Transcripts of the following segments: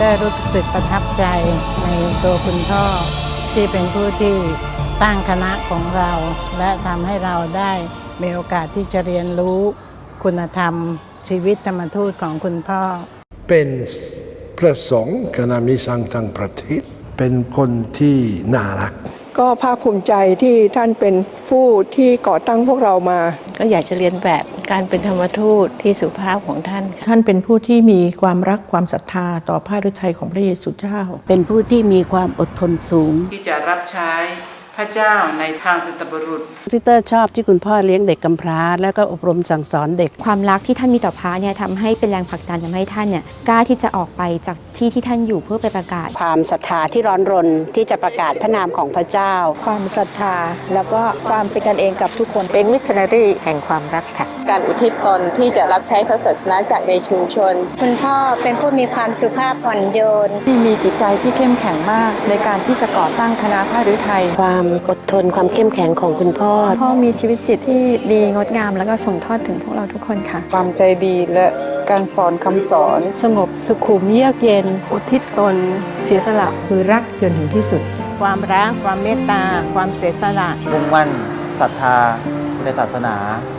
ซิสเตอร์รู้สึกประทับใจในตัวคุณพ่อที่เป็นผู้ที่ตั้งคณะของเรา และทำให้เราได้มีโอกาสที่จะเรียนรู้คุณธรรม ชีวิตธรรมทูตของคุณพ่อ เป็นพระสงฆ์คณะมิสังทั้งประเทศ เป็นคนที่น่ารัก ก็ภาคภูมิใจที่ท่านเป็นผู้ที่ก่อตั้งพวกเรามา ก็อยากจะเรียนแบบ การเป็นธรรมทูตที่สุภาพของท่านค่ะท่านเป็นผู้ที่มีความรักความศรัทธาต่อพระฤทัยของพระเยซูเจ้า เป็นผู้ที่มีความอดทนสูง ที่จะรับใช้พ ระเจ้าในทางสัตบุรุษซิสเตอร์ชอบที่คุณพ่อเลี้ยงเด็กกำพร้า แล้วก็อบรมสั่งสอนเด็ก ความรักที่ท่านมีต่อพระเนี่ยทำให้เป็นแรงผลักดันทำให้ท่านเนี่ยกล้าที่จะออกไปจากที่ที่ท่านอยู่เพื่อไปประกาศ ความศรัทธาที่ร้อนรนที่จะประกาศพระนามของพระเจ้า ความศรัทธา แล้วก็ความเป็นกันเองกับทุกคนเป็นมิชชันนารีแห่งความรักค่ะ การอุทิศตนที่จะรับใช้พระศาสนาจากในชุมชน คุณพ่อเป็นผู้มีความสุภาพผ่อนโยน ที่มีจิตใจที่เข้มแข็งมาก ในการที่จะก่อตั้งคณะพระฤทัยความอดทนความเข้มแข็งของคุณพ่อ พ่อมีชีวิตจิตที่ดีงดงาม แล้วก็ส่งทอดถึงพวกเราทุกคนค่ะ ความใจดีและการสอนคำสอน สงบสุขุมเยือกเย็น อุทิศตน เสียสละคือรักจนถึงที่สุด ความรัก ความเมตตา ความเสียสละมุ่งมั่นศรัทธา ในศาสนา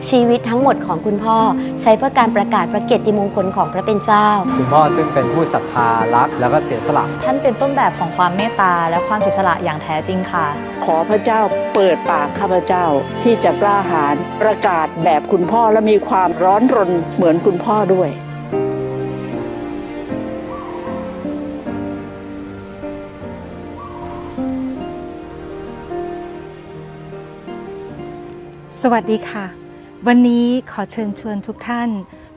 ชีวิตทั้งหมดของคุณพ่อใช้เพื่อการประกาศพระเกียรติมงคลของพระเป็นเจ้า คุณพ่อซึ่งเป็นผู้ศรัทธารักแล้วก็เสียสละท่านเป็นต้นแบบของความเมตตาและความเสียสละอย่างแท้จริงค่ะ ขอพระเจ้าเปิดปากข้าพเจ้าที่จะกล้าหาญประกาศแบบคุณพ่อและมีความร้อนรนเหมือนคุณพ่อด้วย สวัสดีค่ะ วันนี้ขอเชิญชวนทุกท่าน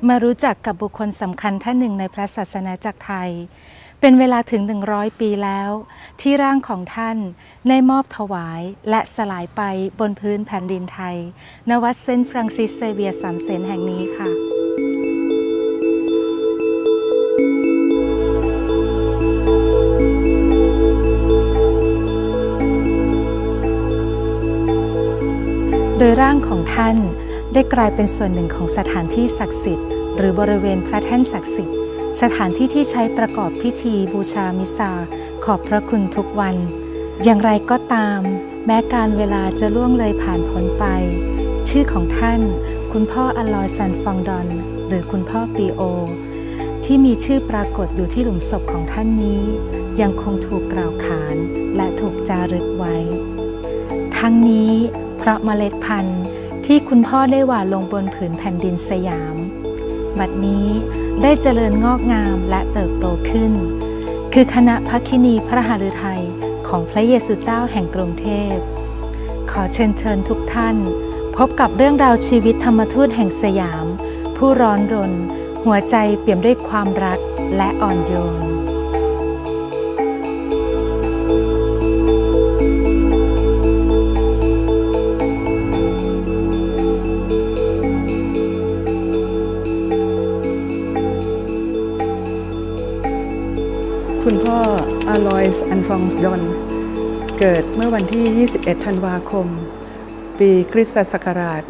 มารู้จักกับบุคคลสำคัญท่านหนึ่งในพระศาสนาจักรไทย เป็นเวลาถึง 100 ปีแล้ว ที่ร่างของท่านได้มอบถวายและสลายไปบนพื้นแผ่นดินไทย ณ วัดเซนต์ฟรังซิสเซเวียร์สามเซนแห่งนี้ค่ะ ยร่างของท่านได้กลายเป็นส่วนหนึ่งของสถานที่ศักดิ์สิทธิ์ หรือบริเวณพระแท่นศักดิ์สิทธิ์ สถานที่ที่ใช้ประกอบพิธีบูชามิซา ขอบพระคุณทุกวัน อย่างไรก็ตาม แม้การเวลาจะล่วงเลยผ่านพ้นไป ชื่อของท่าน คุณพ่ออลอยซันฟองดอน หรือคุณพ่อปีโอ ที่มีชื่อปรากฏอยู่ที่หลุมศพของท่านนี้ ยังคงถูกกล่าวขานและถูกจารึกไว้ ทั้งนี้ เพราะเมล็ดพันธุ์ที่คุณพ่อได้หว่านลงบนผืนแผ่นดินสยาม บัดนี้ได้เจริญงอกงามและเติบโตขึ้น คือคณะพักคินีพระหฤทัยของพระเยซูเจ้าแห่งกรุงเทพ ขอเชิญเชิญทุกท่าน พบกับเรื่องราวชีวิตธรรมทูตแห่งสยาม ผู้ร้อนรน หัวใจเปี่ยมด้วยความรักและอ่อนโยน อยนฟองดอนเกิดเมื่อวันที่ 21 ธันวาคม ปีคริสตศักราช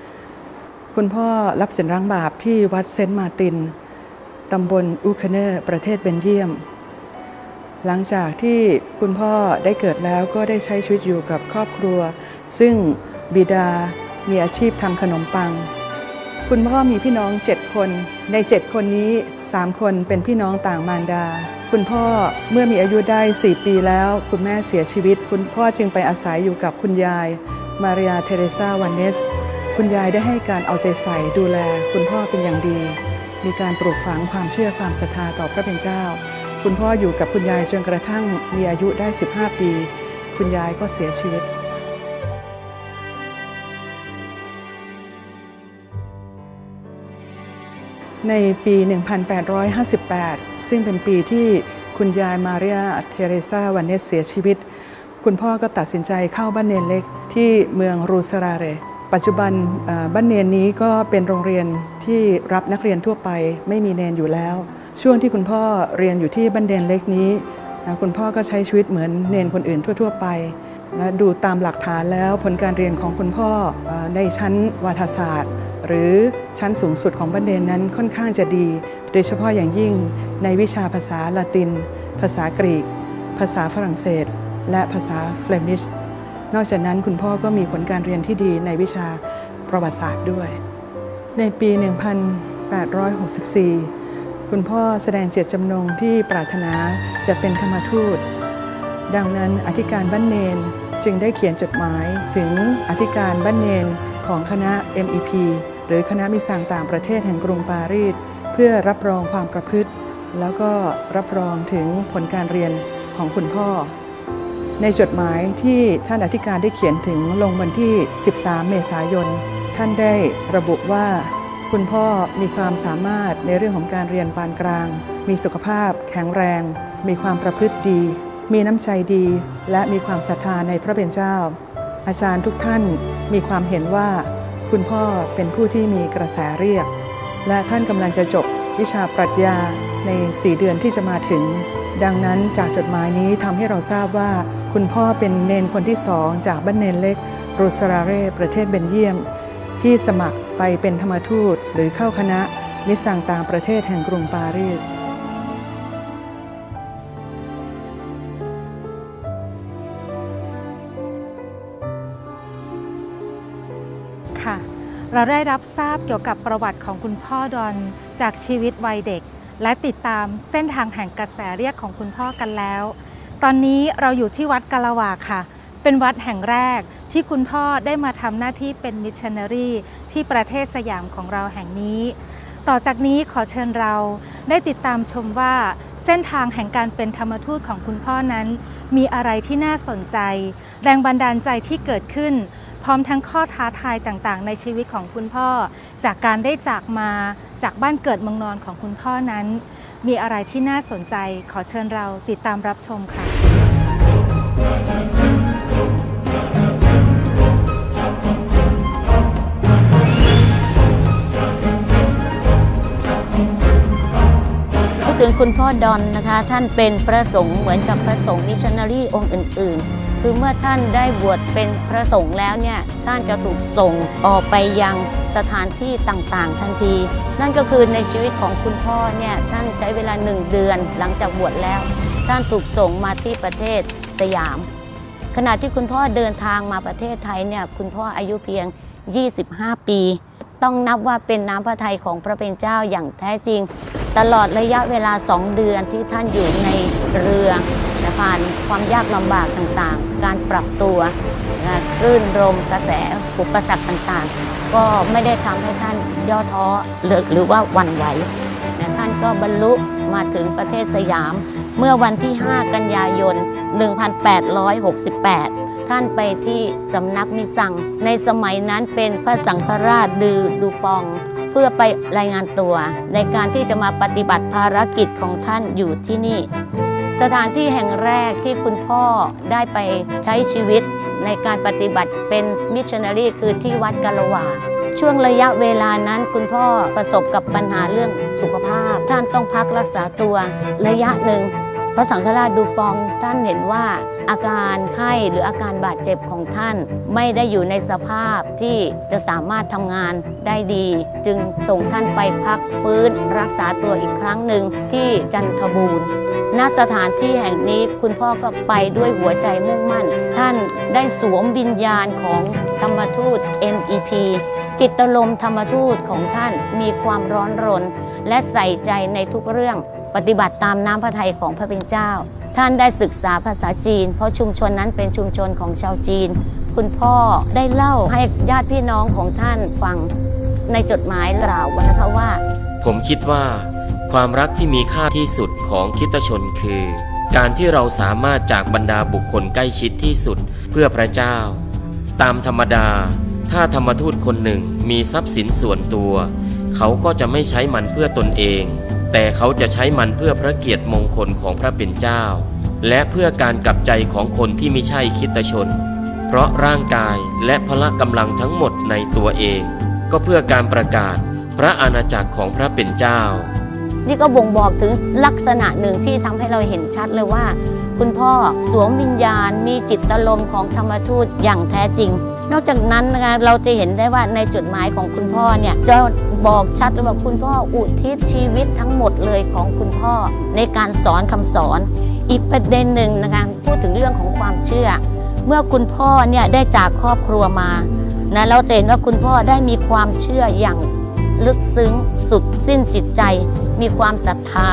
1843 คุณพ่อรับสินร่างบาปที่วัดเซนต์มาติน ตำบลอูคเนอร์ประเทศเบนเยียม หลังจากที่คุณพ่อได้เกิดแล้วก็ได้ใช้ชีวิตอยู่กับครอบครัว ซึ่งบิดามีอาชีพทำขนมปัง คุณพ่อมีพี่น้อง 7 คน ใน 7 คนนี้ 3 คนเป็นพี่น้องต่างมารดา คุณพ่อเมื่อมีอายุได้ 4 ปีแล้ว คุณแม่เสียชีวิต คุณพ่อจึงไปอาศัยอยู่กับคุณยาย มาริยาเทเรซาวานเนส คุณยายได้ให้การเอาใจใส่ดูแล คุณพ่อเป็นอย่างดี มีการปลูกฝังความเชื่อความศรัทธาต่อพระเป็นเจ้า คุณพ่ออยู่กับคุณยายจนกระทั่งมีอายุได้ 15 ปี คุณยายก็เสียชีวิต ในปี 1858 ซึ่งเป็นปีที่คุณยายมาเรียเทเรซาวันเนสเสียชีวิต คุณพ่อก็ตัดสินใจเข้าบ้านเนนเล็กที่เมืองรูสราเร ปัจจุบันบ้านเนนนี้ก็เป็นโรงเรียนที่รับนักเรียนทั่วไป ไม่มีเนนอยู่แล้ว ช่วงที่คุณพ่อเรียนอยู่ที่บ้านเนนเล็กนี้ คุณพ่อก็ใช้ชีวิตเหมือนเนนคนอื่นทั่ว ๆ ไปและดูตามหลักฐานแล้วผลการเรียนของคุณพ่อในชั้นวารศาสตร์ หรือชั้นสูงสุดของบัณฑิตนั้นค่อนข้างจะดี โดยเฉพาะอย่างยิ่งในวิชาภาษาละติน ภาษากรีก ภาษาฝรั่งเศส และภาษาเฟลมิชนอกจากนั้นคุณพ่อก็มีผลการเรียนที่ดีในวิชาประวัติศาสตร์ด้วย ในปี 1864 คุณพ่อแสดงเจตจำนงที่ปรารถนาจะเป็นธรรมทูต ดังนั้นอธิการบ้านเนนจึงได้เขียนจดหมายถึงอธิการบ้านเนน ของคณะ MEP หรือคณะมิสังต่างประเทศแห่งกรุงปารีสเพื่อรับรองความประพฤติ แล้วก็รับรองถึงผลการเรียนของคุณพ่อ ในจดหมายที่ท่านอธิการได้เขียนถึงลงวันที่ 13 เมษายน ท่านได้ระบุว่า คุณพ่อมีความสามารถในเรื่องของการเรียนปานกลาง มีสุขภาพแข็งแรง มีความประพฤติดี มีน้ำใจดี และมีความศรัทธาในพระเป็นเจ้า อาจารย์ทุกท่าน มีความเห็นว่าคุณพ่อเป็นผู้ที่มีกระแสเรียก และท่านกำลังจะจบวิชาปรัชญาใน 4 เดือนที่จะมาถึง ดังนั้นจากจดหมายนี้ทำให้เราทราบว่า คุณพ่อเป็นเนนคนที่สองจากบ้านเนนเล็กรูสราเร่ประเทศเบนเยียม ที่สมัครไปเป็นธรรมทูตหรือเข้าคณะมิตรสั่งต่างประเทศแห่งกรุงปารีส เราได้รับทราบเกี่ยวกับประวัติของคุณพ่อดอนจากชีวิตวัยเด็ก และติดตามเส้นทางแห่งกระแสเรียกของคุณพ่อกันแล้ว ตอนนี้เราอยู่ที่วัดกาละวาค่ะ เป็นวัดแห่งแรกที่คุณพ่อได้มาทำหน้าที่เป็นมิชชันนารีที่ประเทศสยามของเราแห่งนี้ ต่อจากนี้ขอเชิญเราได้ติดตามชมว่าเส้นทางแห่งการเป็นธรรมทูตของคุณพ่อนั้น มีอะไรที่น่าสนใจ แรงบันดาลใจที่เกิดขึ้น พร้อมทั้งข้อท้าทายต่างๆ ในชีวิตของคุณพ่อ จากการได้จากมาจากบ้านเกิดเมืองนอนของคุณพ่อนั้น มีอะไรที่น่าสนใจขอเชิญเราติดตามรับชมค่ะ พูดถึงคุณพ่อดอนนะคะ ท่านเป็นพระสงฆ์เหมือนกับพระสงฆ์มิชชันนารีองค์อื่น ๆ คือเมื่อท่านได้บวชเป็นพระสงฆ์แล้วเนี่ยท่านจะถูกส่งออกไปยังสถานที่ต่างๆ ทันที นั่นก็คือในชีวิตของคุณพ่อเนี่ยท่านใช้เวลาหนึ่งเดือนหลังจากบวชแล้ว ท่านถูกส่งมาที่ประเทศสยาม ขณะที่คุณพ่อเดินทางมาประเทศไทยเนี่ยคุณพ่ออายุเพียง 25 ปี ต้องนับว่าเป็นน้ำพระทัยของพระเป็นเจ้าอย่างแท้จริง ตลอดระยะเวลาสองเดือนที่ท่านอยู่ในเรือ ผ่านความยากลำบากต่างๆ การปรับตัวคลื่นลมกระแสอุปสรรคต่างๆ ก็ไม่ได้ทำให้ท่านย่อท้อหรือหรือว่าวันไหวนะท่านก็บรรลุมาถึงประเทศสยาม เมื่อวันที่ 5 กันยายน 1868 ท่านไปที่สำนักมิสัง ในสมัยนั้นเป็นพระสังฆราชดือดูปองเพื่อไปรายงานตัว ในการที่จะมาปฏิบัติภารกิจของท่านอยู่ที่นี่ สถานที่แห่งแรกที่คุณพ่อได้ไปใช้ชีวิตในการปฏิบัติเป็นมิชชันนารีคือที่วัดกาละวาช่วงระยะเวลานั้นคุณพ่อประสบกับปัญหาเรื่องสุขภาพ ท่านต้องพักรักษาตัวระยะหนึ่ง พระสังฆราชดูปองท่านเห็นว่าอาการไข้หรืออาการบาดเจ็บของท่าน ไม่ได้อยู่ในสภาพที่จะสามารถทำงานได้ดี จึงส่งท่านไปพักฟื้นรักษาตัวอีกครั้งหนึ่งที่จันทบูรณ์ณสถานที่แห่งนี้คุณพ่อก็ไปด้วยหัวใจมุ่งมั่น ท่านได้สวมวิญญาณของธรรมทูต MEP จิตลมธรรมทูตของท่านมีความร้อนรน และใส่ใจในทุกเรื่อง ปฏิบัติตามน้ำพระทัยของพระเป็นเจ้า ท่านได้ศึกษาภาษาจีน เพราะชุมชนนั้นเป็นชุมชนของชาวจีน คุณพ่อได้เล่าให้ญาติพี่น้องของท่านฟังในจดหมายกล่าวว้นะคะว่า ผมคิดว่า ความรักที่มีค่าที่สุดของคิตชนคือ การที่เราสามารถจากบรรดาบุคคลใกล้ชิดที่สุดเพื่อพระเจ้า ตามธรรมดา ถ้าธรรมทูตคนหนึ่งมีทรัพย์สินส่วนตัว เขาก็จะไม่ใช้มันเพื่อตนเอง แต่เขาจะใช้มันเพื่อพระเกียรติมงคลของพระเป็นเจ้า และเพื่อการกลับใจของคนที่ไม่ใช่คิตชน เพราะร่างกายและพละกำลังทั้งหมดในตัวเอง ก็เพื่อการประกาศพระอาณาจักรของพระเป็นเจ้า นี่ก็บ่งบอกถึงลักษณะหนึ่งที่ทำให้เราเห็นชัดเลยว่า คุณพ่อสวมวิญญาณมีจิตตลมของธรรมทูตอย่างแท้จริง นอกจากนั้นนะคะเราจะเห็นได้ว่าในจดหมายของคุณพ่อเนี่ยจะบอกชัดเลยว่าคุณพ่ออุทิศชีวิตทั้งหมดเลยของคุณพ่อในการสอนคำสอน อีกประเด็นหนึ่งนะคะพูดถึงเรื่องของความเชื่อ เมื่อคุณพ่อเนี่ยได้จากครอบครัวมานะเราจะเห็นว่าคุณพ่อได้มีความเชื่ออย่างลึกซึ้งสุดสิ้นจิตใจ มีความศรัทธา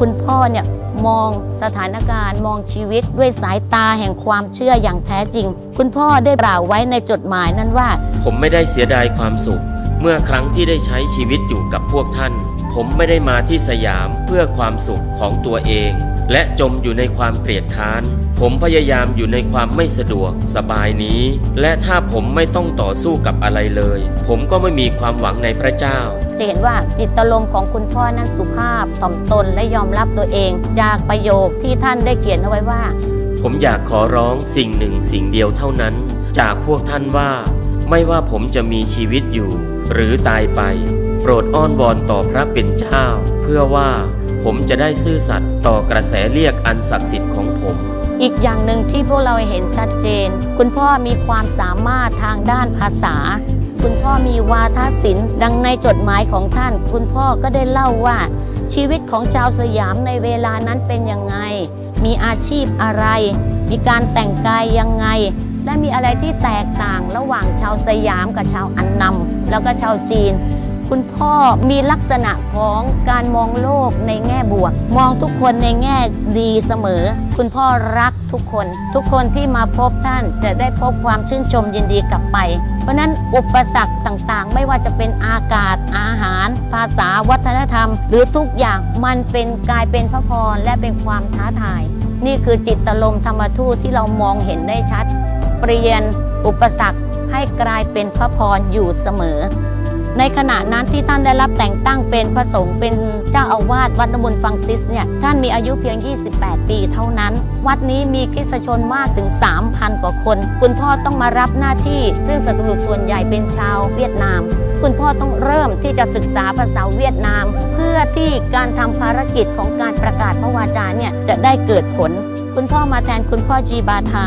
คุณพ่อเนี่ย มองสถานการณ์ มองชีวิตด้วยสายตาแห่งความเชื่ออย่างแท้จริง คุณพ่อได้กล่าวไว้ในจดหมายนั้นว่า ผมไม่ได้เสียดายความสุข เมื่อครั้งที่ได้ใช้ชีวิตอยู่กับพวกท่าน ผมไม่ได้มาที่สยามเพื่อความสุขของตัวเอง และจมอยู่ในความเกลียดค้าน ผมพยายามอยู่ในความไม่สะดวกสบายนี้ และถ้าผมไม่ต้องต่อสู้กับอะไรเลย ผมก็ไม่มีความหวังในพระเจ้า จะเห็นว่าจิตลมณ์ของคุณพ่อนั้นสุภาพถ่อมตนและยอมรับตัวเอง จากประโยคที่ท่านได้เขียนเอาไว้ว่า ผมอยากขอร้องสิ่งหนึ่งสิ่งเดียวเท่านั้น จากพวกท่านว่า ไม่ว่าผมจะมีชีวิตอยู่ หรือตายไป โปรดอ้อนวอนต่อพระเป็นเจ้า เพื่อว่า ผมจะได้ซื่อสัตย์ต่อกระแสเรียกอันศักดิ์สิทธิ์ของผม อีกอย่างหนึ่งที่พวกเราเห็นชัดเจน คุณพ่อมีความสามารถทางด้านภาษา คุณพ่อมีวาทศิลป์ ดังในจดหมายของท่าน คุณพ่อก็ได้เล่าว่า ชีวิตของชาวสยามในเวลานั้นเป็นยังไง มีอาชีพอะไร มีการแต่งกายยังไง และมีอะไรที่แตกต่างระหว่างชาวสยามกับชาวอันนำแล้วก็ชาวจีน คุณพ่อมีลักษณะของการมองโลกในแง่บวก มองทุกคนในแง่ดีเสมอ คุณพ่อรักทุกคน ทุกคนที่มาพบท่านจะได้พบความชื่นชมยินดีกลับไป เพราะนั้นอุปสรรคต่างๆ ไม่ว่าจะเป็นอากาศอาหาร ภาษาวัฒนธรรม หรือทุกอย่างมันเป็นกลายเป็นพระพรและเป็นความท้าทาย นี่คือจิตตลมธรรมทูตที่เรามองเห็นได้ชัด เปลี่ยนอุปสรรคให้กลายเป็นพระพรอยู่เสมอ ในขณะนั้นที่ท่านได้รับแต่งตั้งเป็นพระสงฆ์เป็นเจ้าอาวาสวัดนบุญฟังซิสเนี่ยท่านมีอายุเพียง 28 ปีเท่านั้น วัดนี้มีคริสชนมากถึง 3,000 กว่าคน คุณพ่อต้องมารับหน้าที่ซึ่งสัตว์ส่วนใหญ่เป็นชาวเวียดนาม คุณพ่อต้องเริ่มที่จะศึกษาภาษาเวียดนาม เพื่อที่การทำภารกิจของการประกาศพระวาจาเนี่ยจะได้เกิดผล คุณพ่อมาแทนคุณพ่อจีบาทา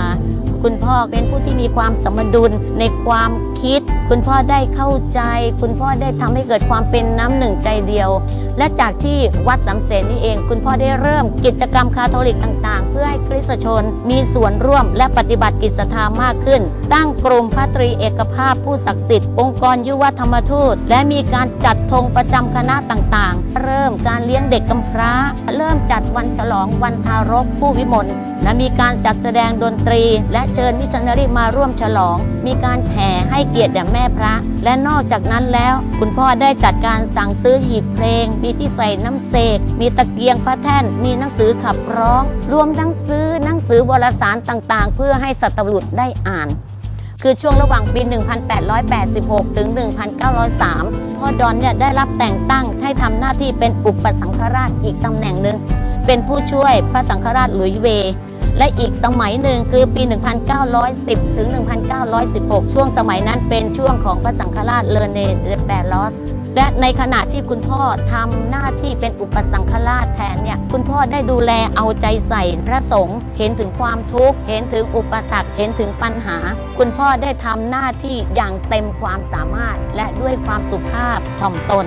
คุณพ่อเป็นผู้ที่มีความสมดุลในความคิด คุณพ่อได้เข้าใจ คุณพ่อได้ทำให้เกิดความเป็นน้ำหนึ่งใจเดียว และจากที่วัดสำเสนนี่เอง คุณพ่อได้เริ่มกิจกรรมคาทอลิกต่างๆ เพื่อให้คริสตชน มีส่วนร่วมและปฏิบัติกิจธรรมมากขึ้น ตั้งกลุ่มพระตรีเอกภาพผู้ศักดิ์สิทธิ์องค์กรยุวธรรมทูต และมีการจัดธงประจำคณะต่างๆ เริ่มการเลี้ยงเด็กกำพร้า เริ่มจัดวันฉลองวันทารกผู้วิมล และมีการจัดแสดงดนตรี และเชิญมิชชันนารีมาร่วมฉลอง มีการแห่ให้เกียรติแด่แม่พระ และนอกจากนั้นแล้ว คุณพ่อได้จัดการสั่งซื้อหีบเพลง มีที่ใส่น้ำเสกมีตะเกียงพระแท่น มีหนังสือขับร้อง รวมทั้งซื้อหนังสือวารสารต่างๆ เพื่อให้สัตว์บุรุษได้อ่านคือช่วงระหว่างปี 1886 ถึง 1903 พ่อดอนเนี่ยได้รับแต่งตั้งให้ทำหน้าที่เป็นอุปสังฆราชอีกตำแหน่งหนึ่ง เป็นผู้ช่วยพระสังฆราชหลุยเว และอีกสมัยหนึ่งคือปี 1910 ถึง 1916 ช่วงสมัยนั้นเป็นช่วงของพระสังฆราชเลเนเดแปลอสและในขณะที่คุณพ่อทำหน้าที่เป็นอุปสังฆราชแทนเนี่ยคุณพ่อได้ดูแลเอาใจใส่พระสงฆ์เห็นถึงความทุกข์เห็นถึงอุปสรรคเห็นถึงปัญหา คุณพ่อได้ทำหน้าที่อย่างเต็มความสามารถ และด้วยความสุภาพถ่อมตน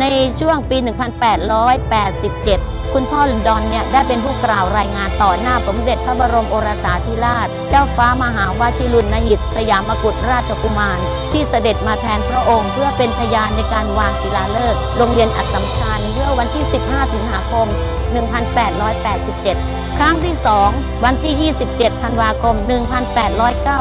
ในช่วงปี 1887 คุณพ่อดอนเนี่ยได้เป็นผู้กล่าวรายงานต่อหน้าสมเด็จพระบรมโอรสาธิราช เจ้าฟ้ามหาวชิรุณหิต สยามกุฎราชกุมาร ที่เสด็จมาแทนพระองค์ เพื่อเป็นพยานในการวางศิลาฤกษ์โรงเรียนอัสสัมชัญเมื่อวันที่ 15 สิงหาคม 1887 ครั้งที่ 2 วันที่ 27 ธันวาคม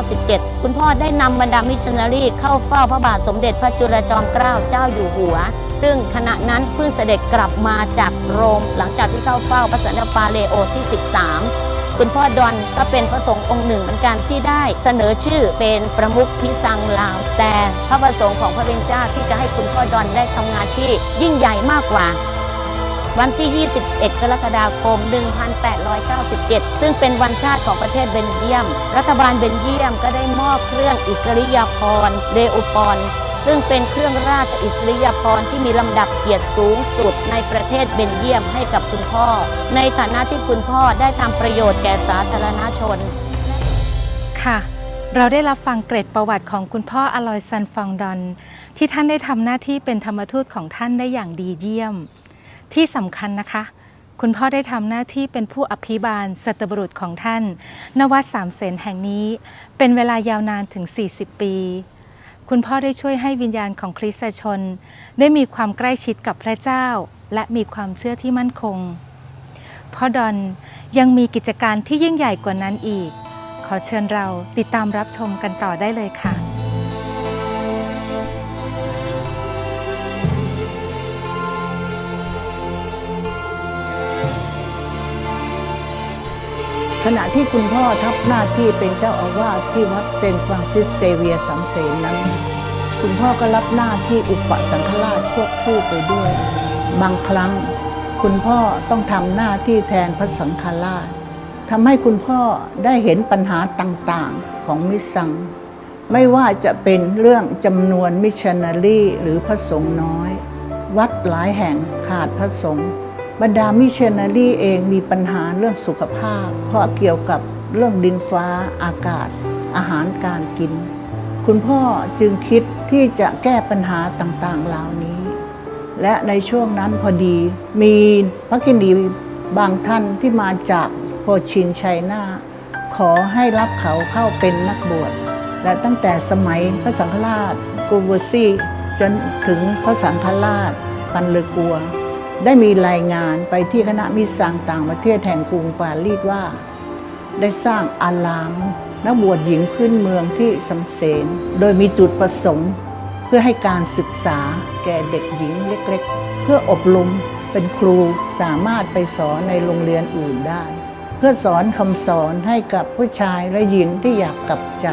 1897 คุณพ่อได้นำบรรดามิชชันนารีเข้าเฝ้าพระบาทสมเด็จพระจุลจอมเกล้าเจ้าอยู่หัว ซึ่งขณะนั้นเพิ่งเสด็จกลับมาจากโรม หลังจากที่เข้าเฝ้าพระสันตะปาเลโอที่ 13คุณพ่อดอนก็เป็นพระสงฆ์องค์หนึ่งเหมือนกันที่ได้เสนอชื่อเป็นประมุขพิสังลาว แต่พระประสงค์ของพระเบญเจ้าที่จะให้คุณพ่อดอนได้ทำงานที่ยิ่งใหญ่มากกว่า วันที่ 21 กรกฎาคม 1897 ซึ่งเป็นวันชาติของประเทศเบนเยียม รัฐบาลเบนเยียมก็ได้มอบเครื่องอิสริยาภรณ์เรอุปรณ์ซึ่งเป็นเครื่องราชอิสริยาภรณ์ที่มีลำดับเกียรติสูงสุดในประเทศเบนเยียมให้กับคุณพ่อ ในฐานะที่คุณพ่อได้ทำประโยชน์แก่สาธารณชน ค่ะ เราได้รับฟังเกร็ดประวัติของคุณพ่ออลอยซันฟองดอน ที่ท่านได้ทำหน้าที่เป็นธรรมทูตของท่านได้อย่างดีเยี่ยม ที่สำคัญนะคะ คุณพ่อได้ทำหน้าที่เป็นผู้อภิบาลสัตบุรุษของท่าน นวัดสามเสนแห่งนี้ เป็นเวลายาวนานถึง 40 ปี คุณพ่อได้ช่วยให้วิญญาณของคริสตชน ได้มีความใกล้ชิดกับพระเจ้า และมีความเชื่อที่มั่นคงพ่อดอนยังมีกิจการที่ยิ่งใหญ่กว่านั้นอีก ขอเชิญเราติดตามรับชมกันต่อได้เลยค่ะ ขณะที่คุณพ่อทับหน้าที่เป็นเจ้าอาวาสที่วัดเซนต์ฟรานซิสเซเวียร์สำเสนนั้น คุณพ่อก็รับหน้าที่อุปสังฆราชควบคู่ไปด้วย บางครั้ง คุณพ่อต้องทำหน้าที่แทนพระสังฆราชทำให้คุณพ่อได้เห็นปัญหาต่างๆของมิสซัง ไม่ว่าจะเป็นเรื่องจำนวนมิชชันนารีหรือพระสงฆ์น้อย วัดหลายแห่งขาดพระสงฆ์ บรรดามิชชันนารีเองมีปัญหาเรื่องสุขภาพ เพราะเกี่ยวกับเรื่องดินฟ้าอากาศ อาหารการกิน คุณพ่อจึงคิดที่จะแก้ปัญหาต่างๆเหล่านี้ และในช่วงนั้นพอดี มีพระกินีบางท่านที่มาจากโพชินชัยนาขอให้รับเขาเข้าเป็นนักบวชและตั้งแต่สมัยพระสังฆราชกูเวซี่จนถึงพระสังฆราชปันเลกัว ได้มีรายงานไปที่คณะมิตรสังต่างประเทศแห่งกรุงปารีสว่า ได้สร้างอาราม นักบวชหญิงพื้นเมืองที่สำเสนโดยมีจุดประสงค์เพื่อให้การศึกษาแก่เด็กหญิงเล็กๆ เพื่ออบรมเป็นครูสามารถไปสอนในโรงเรียนอื่นได้ เพื่อสอนคำสอนให้กับผู้ชายและหญิงที่อยากกลับใจ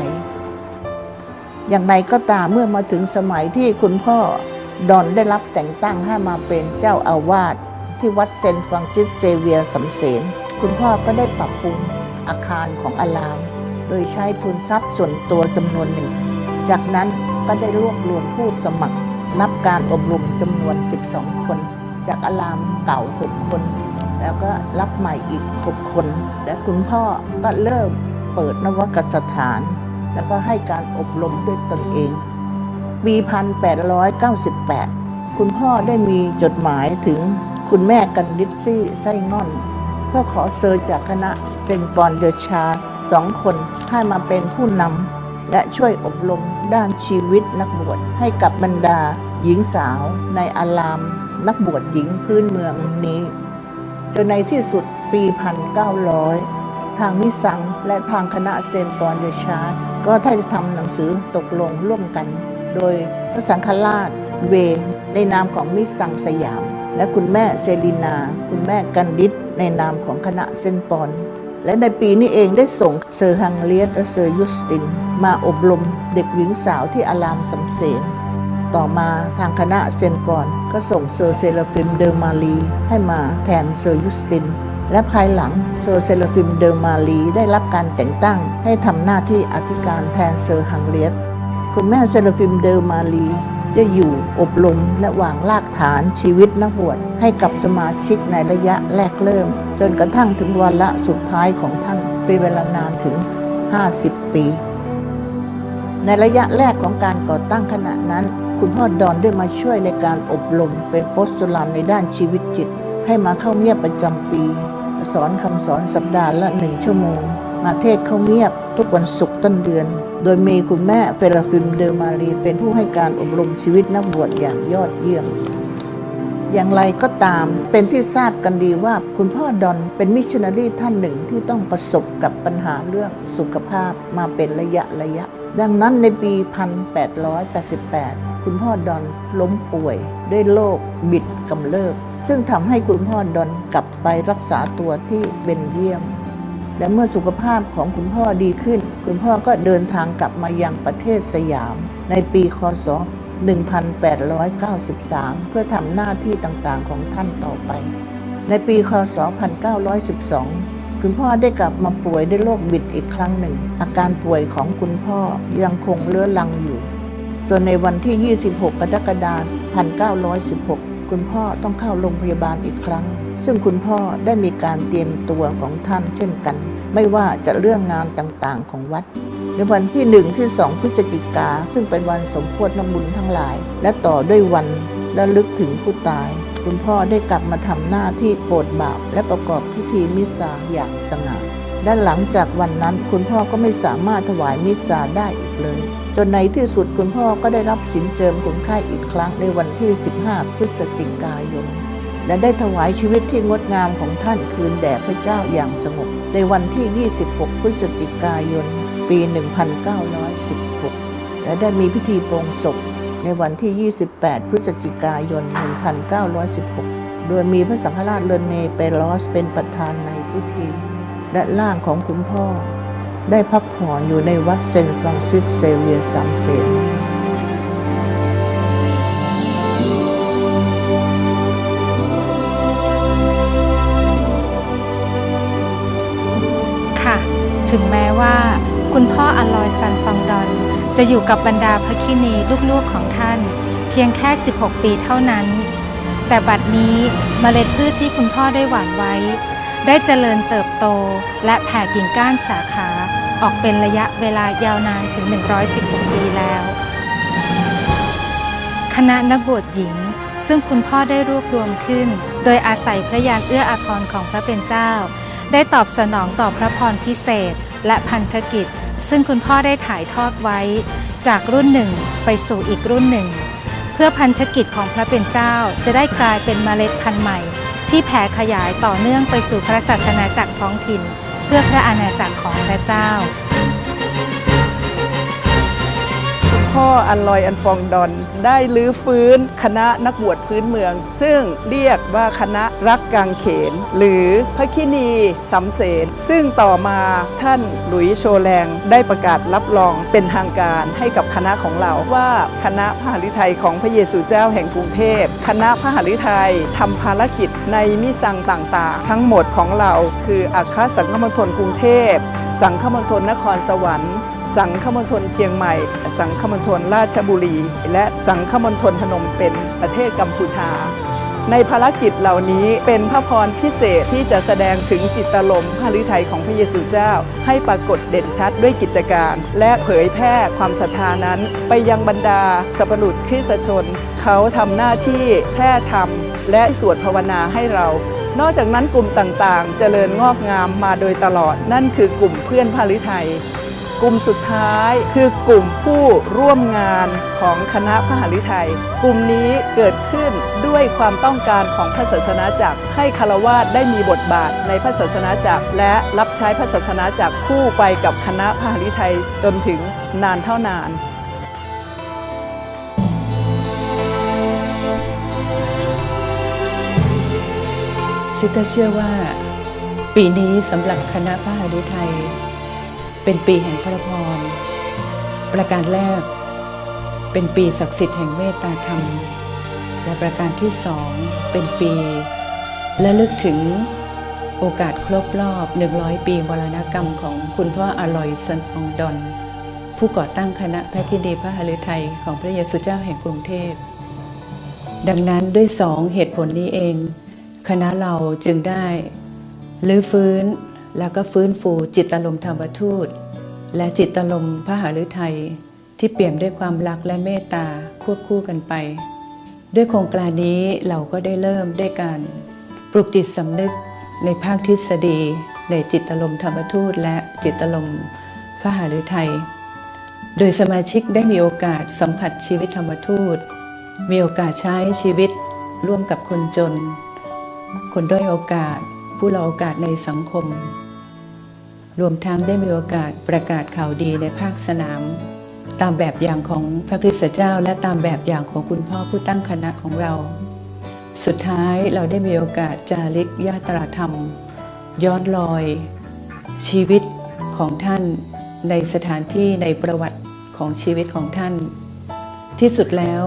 อย่างไรก็ตามเมื่อมาถึงสมัยที่คุณพ่อ ดอนได้รับแต่งตั้งให้มาเป็นเจ้าอาวาสที่วัดเซนต์ฟรานซิสเซเวียร์สำเสนคุณพ่อก็ได้ปรับปรุงอาคารของอาราม โดยใช้ทุนทรัพย์ส่วนตัวจำนวนหนึ่ง จากนั้นก็ได้รวบรวมผู้สมัคร รับการอบรมจำนวน 12 คน จากอารามเก่า 6 คน แล้วก็รับใหม่อีก 6 คน และคุณพ่อก็เริ่มเปิดนวักสถาน แล้วก็ให้การอบรมด้วยตนเอง ปี 1898 คุณพ่อได้มีจดหมายถึงคุณแม่กันดิซซี่ไส้ง่อน เพื่อขอเซอร์จากคณะเซนปอนเดอชาร์สองคนให้มาเป็นผู้นำและช่วยอบรมด้านชีวิตนักบวชให้กับบรรดาหญิงสาวในอาราม นักบวชหญิงพื้นเมืองนี้ จนในที่สุดปี 1900 ทางมิสังและทางคณะเซนปอนเดอชาร์ก็ได้ทำหนังสือตกลงร่วมกัน โดยพระสังฆราชเวงในนามของมิสังสยาม และคุณแม่เซรีนา คุณแม่กันดิษในนามของคณะเซนปอน และในปีนี้เองได้ส่งเซอร์ฮังเลียสและเซอร์ยุสติน มาอบรมเด็กหญิงสาวที่อารามสำเสนต่อมาทางคณะเซนปอนก็ส่งเซอร์เซลฟิมเดอร์มาลีให้มาแทนเซอร์ยุสติน และภายหลังเซอร์เซลฟิมเดอร์มาลีได้รับการแต่งตั้งให้ทำหน้าที่อธิการแทนเซอร์ฮังเลียส คุณแม่เซลฟิมเดอร์มาลีได้อยู่อบรมและวางรากฐานชีวิตนักบวชให้กับสมาชิกในระยะแรกเริ่ม จนกระทั่งถึงวันละสุดท้ายของท่านเป็นเวลานานถึง 50 ปี ในระยะแรกของการก่อตั้งขณะนั้น คุณพ่อดอนได้มาช่วยในการอบรมเป็นโปสตุลันในด้านชีวิตจิต ให้มาเข้าเงียบประจำปี สอนคำสอนสัปดาห์ละหนึ่งชั่วโมง มาเทศเข้าเงียบ ทุกวันศุกร์ต้นเดือน โดยมีคุณแม่เฟราฟิมเดอร์มารีเป็นผู้ให้การอบรมชีวิตนักบวชอย่างยอดเยี่ยม อย่างไรก็ตามเป็นที่ทราบกันดีว่าคุณพ่อดอนเป็นมิชชันนารีท่านหนึ่งที่ต้องประสบกับปัญหาเรื่องสุขภาพมาเป็นระยะระยะ ดังนั้นในปี 1888 คุณพ่อดอนล้มป่วยด้วยโรคบิดกำเริบซึ่งทำให้คุณพ่อดอนกลับไปรักษาตัวที่เบนเยียม และเมื่อสุขภาพของคุณพ่อดีขึ้น คุณพ่อก็เดินทางกลับมายังประเทศสยาม ในปีคศ 1893 เพื่อทำหน้าที่ต่างๆของท่านต่อไป ในปีคศ 1912 คุณพ่อได้กลับมาป่วยด้วยโรคบิดอีกครั้งหนึ่ง อาการป่วยของคุณพ่อยังคงเลื้อรังอยู่จนในวันที่ 26 กรกฎาคม 1916 คุณพ่อต้องเข้าโรงพยาบาลอีกครั้ง ซึ่งคุณพ่อได้มีการเตรียมตัวของท่านเช่นกัน ไม่ว่าจะเรื่องงานต่างๆของวัด ในวันที่หนึ่งที่สองพฤศจิกาซึ่งเป็นวันสมโพธิน้ำบุญทั้งหลาย และต่อด้วยวันระลึกถึงผู้ตาย คุณพ่อได้กลับมาทำหน้าที่โปรดบาปและประกอบพิธีมิสซาอย่างสง่าและหลังจากวันนั้นคุณพ่อก็ไม่สามารถถวายมิสซาได้อีกเลย จนในที่สุดคุณพ่อก็ได้รับสินเจิมคนไข้อีกครั้งในวันที่ 15 พฤศจิกายน และได้ถวายชีวิตที่งดงามของท่านคืนแด่พระเจ้าอย่างสงบ ในวันที่ 26 พฤศจิกายน ปี 1916 และได้มีพิธีโปรงศพ ในวันที่ 28 พฤศจิกายน 1916 โดยมีพระสังฆราชเลนเนเปโลสเป็นประธานในพิธี และร่างของคุณพ่อ ได้พักผ่อนอยู่ในวัดเซนต์ฟรานซิสเซเวียสามเสน ถึงแม้ว่า คุณพ่ออลอยซันฟังดอน จะอยู่กับบรรดาพระคินีลูกๆของท่าน เพียงแค่ 16 ปีเท่านั้น แต่บัดนี้เมล็ดพืชที่คุณพ่อได้หว่านไว้ ได้เจริญเติบโตและแผ่กิ่งก้านสาขาออกเป็นระยะเวลายาวนานถึง 116 ปีแล้ว คณะนักบวชหญิงซึ่งคุณพ่อได้รวบรวมขึ้น โดยอาศัยพระยานเอื้ออาทรของพระเป็นเจ้า ได้ตอบสนองต่อพระพรพิเศษ และพันธกิจ ซึ่งคุณพ่อได้ถ่ายทอดไว้ จากรุ่นหนึ่งไปสู่อีกรุ่นหนึ่ง เพื่อพันธกิจของพระเป็นเจ้าจะได้กลายเป็นเมล็ดพันธุ์ใหม่ ที่แผ่ขยายต่อเนื่องไปสู่พระศาสนาจักรท้องถิ่น เพื่อพระอาณาจักรของพระเจ้า พ่ออันลอยอันฟองดอน ได้ลื้อฟื้นคณะนักบวชพื้นเมือง ซึ่งเรียกว่าคณะรักกางเขน หรือพระคินีสำเสนซึ่งต่อมาท่านหลุยโชแลงได้ประกาศรับรองเป็นทางการให้กับคณะของเราว่าคณะพระหฤทัยของพระเยซูเจ้าแห่งกรุงเทพ คณะพระหฤทัยทำภารกิจในมิสังต่างๆ ทั้งหมดของเรา คืออาคาสังฆมณฑลกรุงเทพ สังฆมณฑลนครสวรรค์ สังฆมณฑลเชียงใหม่ สังฆมณฑลราชบุรี และสังฆมณฑลพนมเป็นประเทศกัมพูชา ในภารกิจเหล่านี้เป็นพระพรพิเศษที่จะแสดงถึงจิตลมพระฤทัยของพระเยซูเจ้า ให้ปรากฏเด่นชัดด้วยกิจการ และเผยแพร่ความศรัทธานั้น ไปยังบรรดาสัพพุรุษคริสตชน เขาทำหน้าที่แพร่ธรรม และสวดภาวนาให้เรานอกจากนั้นกลุ่มต่างๆ เจริญงอกงามมาโดยตลอด นั่นคือกลุ่มเพื่อนพาริไทย กลุ่มสุดท้ายคือกลุ่มผู้ร่วมงานของคณะพระหฤทัย กลุ่มนี้เกิดขึ้นด้วยความต้องการของพระศาสนาจักรให้คารวาสได้มีบทบาทในพระศาสนาจักรและรับใช้พระศาสนาจักรคู่ไปกับคณะพระหฤทัยจนถึงนานเท่านานซิสเตอร์เชื่อว่า ปีนี้สำหรับคณะพระหฤทัย เป็นปีแห่งพระพร ประการแรก เป็นปีศักดิ์สิทธิ์แห่งเมตตาธรรม และประการที่สองเป็นปี และลึกถึงโอกาสครบรอบ 100 ปีมรณกรรมของคุณพ่ออลอยซันฟองดอน ผู้ก่อตั้งคณะพระคิดีพระหฤทัยของพระเยซูเจ้าแห่งกรุงเทพ ดังนั้นด้วยสองเหตุผลนี้เอง คณะเราจึงได้ ลื้อฟื้น แล้วก็ฟื้นฟูจิตตลมธรรมทูต และจิตตลมพระหฤทัยที่เปี่ยมด้วยความรักและเมตตาควบคู่กันไป ด้วยโครงการนี้เราก็ได้เริ่มด้วยการปลุกจิตสำนึกในภาคทฤษฎี ในจิตตลมธรรมทูต และจิตตลมพระหฤทัยโดยสมาชิกได้มีโอกาสสัมผัสชีวิตธรรมทูต มีโอกาสใช้ชีวิตร่วมกับคนจน คนด้อยโอกาส ผู้เราโอกาสในสังคม รวมทั้งได้มีโอกาสประกาศข่าวดีในภาคสนาม ตามแบบอย่างของพระคริสตเจ้า และตามแบบอย่างของคุณพ่อผู้ตั้งคณะของเรา สุดท้ายเราได้มีโอกาสจาริกญาตราธรรม ย้อนรอย ชีวิตของท่านในสถานที่ในประวัติของชีวิตของท่าน ที่สุดแล้ว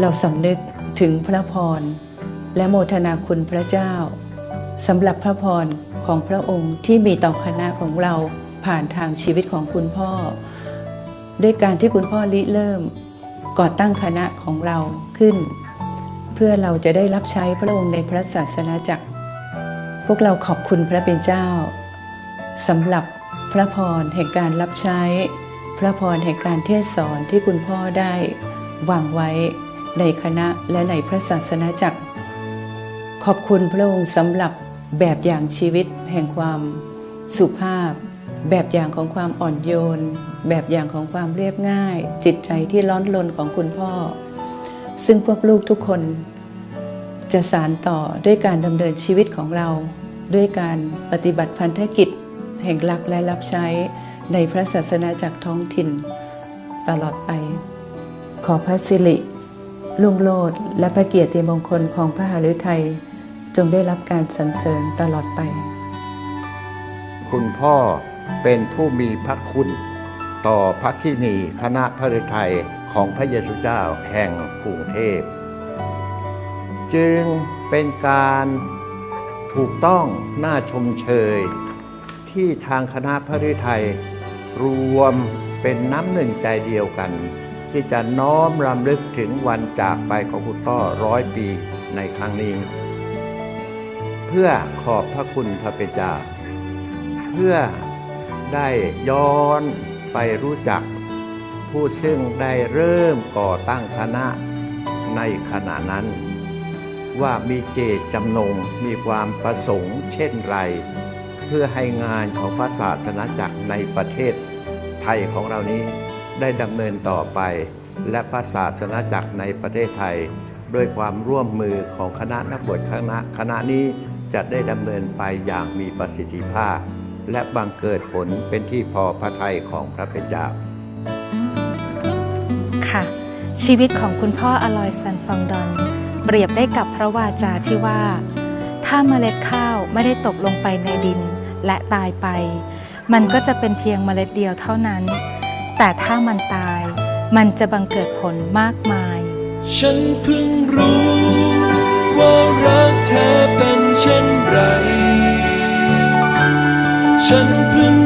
เราสำนึกถึงพระพรและโมทนาคุณพระเจ้า สำหรับพระพรของพระองค์ที่มีต่อคณะของเราผ่านทางชีวิตของคุณพ่อ ด้วยการที่คุณพ่อริเริ่มก่อตั้งคณะของเราขึ้น เพื่อเราจะได้รับใช้พระองค์ในพระศาสนาจักร พวกเราขอบคุณพระเป็นเจ้าสำหรับพระพรแห่งการรับใช้ พระพรแห่งการเทศสอนที่คุณพ่อได้วางไว้ในคณะและในพระศาสนาจักร ขอบคุณพระองค์สำหรับ แบบอย่างชีวิตแห่งความสุภาพ แบบอย่างของความอ่อนโยน แบบอย่างของความเรียบง่าย จิตใจที่ร้อนรนของคุณพ่อ ซึ่งพวกลูกทุกคน จะสารต่อด้วยการดำเนินชีวิตของเรา ด้วยการปฏิบัติพันธกิจ แห่งรักและรับใช้ในพระศาสนาจากท้องถิ่น ตลอดไป ขอพระสิริลุ่งโลดและพระเกียรติมงคลของพระหฤทัย จงได้รับการสรรเสริญตลอดไป คุณพ่อเป็นผู้มีพระคุณ ต่อพระคินีคณะพระฤทัยของพระเยซูเจ้าแห่งกรุงเทพ จึงเป็นการถูกต้องน่าชมเชย ที่ทางคณะพระฤทัยรวมเป็นน้ำหนึ่งใจเดียวกัน ที่จะน้อมรำลึกถึงวันจากไปของคุณพ่อร้อยปีในครั้งนี้ พื่อขอบพระคุณพระเป็นเจ้า เพื่อได้ย้อนไปรู้จัก ผู้ซึ่งได้เริ่มก่อตั้งคณะในขณะนั้น ว่ามีเจตจำนงมีความประสงค์เช่นไร เพื่อให้งานของพระศาสนาจักรในประเทศไทยของเรานี้ได้ดำเนินต่อไป และพระศาสนาจักรในประเทศไทย ด้วยความร่วมมือของคณะนักบวชคณะคณะนี้ จะได้ดำเนินไปอย่างมีประสิทธิภาพ และบังเกิดผลเป็นที่พอพระทัยของพระเป็นเจ้า ค่ะ ชีวิตของคุณพ่ออลอยซันฟองดอน เปรียบได้กับพระวาจาที่ว่า ถ้าเมล็ดข้าวไม่ได้ตกลงไปในดินและตายไป มันก็จะเป็นเพียงเมล็ดเดียวเท่านั้น แต่ถ้ามันตาย มันจะบังเกิดผลมากมาย ฉันเพิ่งรู้ว่ารัก ธอเป็นเช่นไร ฉันเพิ่ง